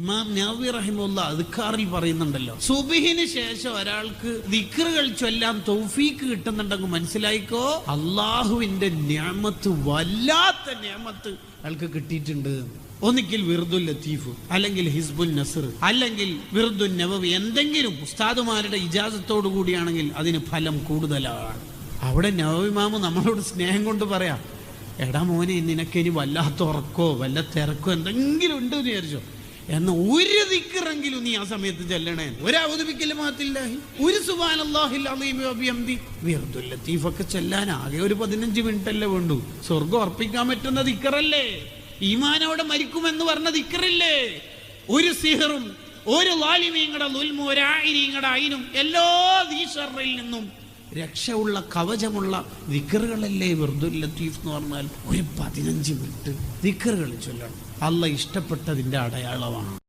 ഇമാം നവി റഹിമുള്ള അദ്ക്കാറിൽ പറയുന്നുണ്ടല്ലോ. സുബിഹിന് ശേഷം ഒരാൾക്ക് ദിക്റുകൾ ചൊല്ലാൻ തൗഫീക്ക് കിട്ടുന്നുണ്ടെങ്കിൽ മനസ്സിലായിക്കോ? അള്ളാഹുവിന്റെ ഞാമത്ത് വല്ലാത്ത ഞാമത്ത് അയാൾക്ക് കിട്ടിയിട്ടുണ്ട്. ഒന്നിക്കിൽ വിറുദുൽ ലത്തീഫ് അല്ലെങ്കിൽ ഹിസ്ബുൽ നസർ അല്ലെങ്കിൽ വിറുദുൽ നവവി എന്തെങ്കിലും ഉസ്താദുമാരുടെ ഇജാസത്തോടു കൂടിയാണെങ്കിൽ അതിന് ഫലം കൂടുതലാണ്. അവിടെ നവവിമാമ് നമ്മളോട് സ്നേഹം കൊണ്ട് പറയാം എടാ മോനെ നിനക്കിനി വല്ലാത്ത ഉറക്കോ വല്ല തിരക്കോ എന്തെങ്കിലും ഉണ്ട് എന്ന് വിചാരിച്ചോ. എന്ന് ഒരു ദിക്കറെങ്കിലും നീ ആ സമയത്ത് ചെല്ലണേ. ഒരു അവതരിപ്പിക്കൽ മാത്തില്ലാഹി ഒരു സുബാനല്ലാഹിഫൊക്കെ ചെല്ലാൻ ആകെ ഒരു പതിനഞ്ച് മിനിറ്റ് അല്ലേ വേണ്ടു. സ്വർഗം അർപ്പിക്കാൻ പറ്റുന്ന ദിക്കറല്ലേ? ഈമാനോടെ മരിക്കുമെന്ന് പറഞ്ഞ ദിക്കറില്ലേ? ഒരു സിഹറും ഒരു ലാലിമീങ്ങളുടെ നുൽമു ഒരായിരീങ്ങളുടെ അയിനും എല്ലാ ദീശറിൽ നിന്നും രക്ഷയുള്ള കവചമുള്ള ദിക്കറുകളല്ലേ വെറുതെ ലത്തീഫ് എന്ന് പറഞ്ഞാൽ ഒരു പതിനഞ്ച് മിനിറ്റ് ദിക്കറുകൾ ചൊല്ലണം. അല്ല ഇഷ്ടപ്പെട്ടതിന്റെ അടയാളമാണ്.